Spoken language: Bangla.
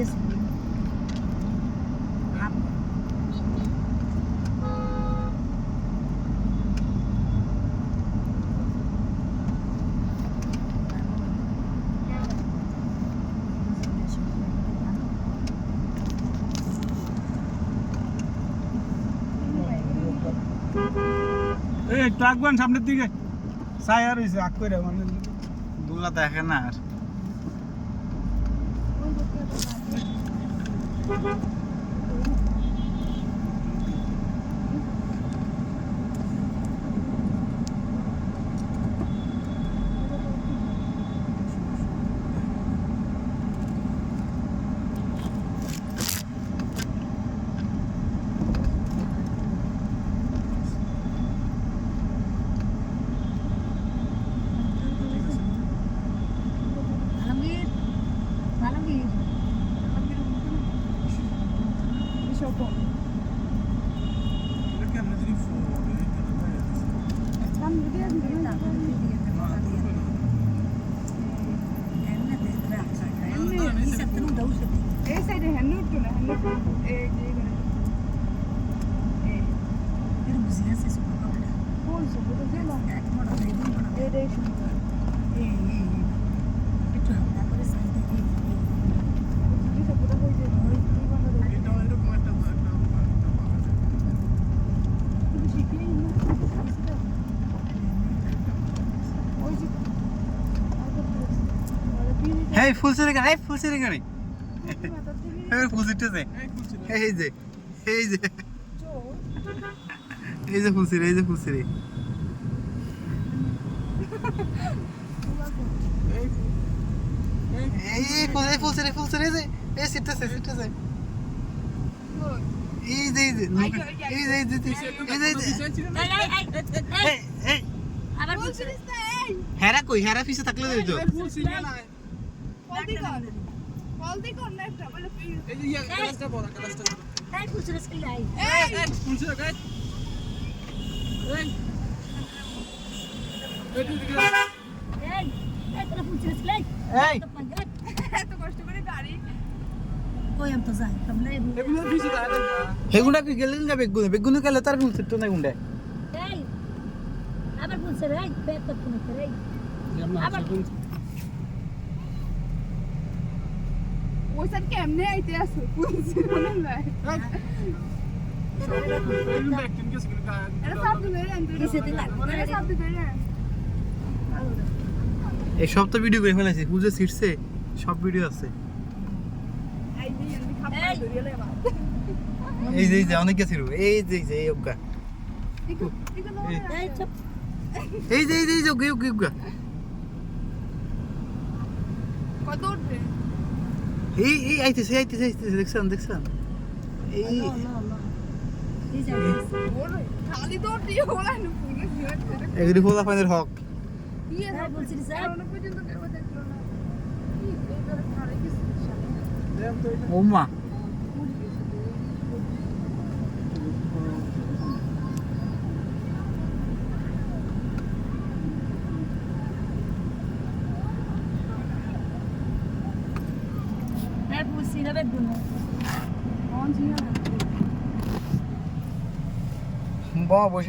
গেছে এই সামনের দিকে। সাই আর হয়েছে আঁক করে দেখে না আর। Mm-hmm. এই সাইডে হেন্নু উঠতো না হেন্নু এই যে এখানে এই কোন সবুজ দিল এটাই সুন্দর এই হেই ফুল সিরে গাড়ি ফুল সিরে গাড়ি এই ফুল সিরতেছে এই যে এই যে এই যে ফুল সিরে এই যে ফুল সিরে এই এই ফুল এই ফুল সিরে ফুল সিরে এই যে এই যে এই যে এই যে এই যে এই যে এই যে এই এই আবার বলছিলিস না এই হেরা কই হেরা পিছে থাকলে দিত না একটা বলে তাই খুচরো স্কিল আই এই! এই এই তোরা খুচরো স্কিল আই এই। এত কষ্ট করে গাড়ি। কই আম তো যাই তোমরা কি গেলেন না বেগুনে? বেগুনে গেলে তার ফুল সিরতো না গুন্ডা আবার বলছে রে পেট তো তুমি রে আবার কেমনে আইতে আসো আন এই সব তো ভিডিও করে ফেলেছি পুজো সিটছে সব ভিডিও আছে। এই যে এই যে অনেক গেছিল এই যে এই যে এই অজ্ঞা। এই। যে এই যে এই যে অজ্ঞা। কত উঠবে? এই এই আইতেছে আইতেছে আইতেছে দেখছেন দেখছেন? এই। এগুলি খোলা ফাইনের হক ইয়ে তাই বলছি রে স্যার এখনও পর্যন্ত কেউ দেখল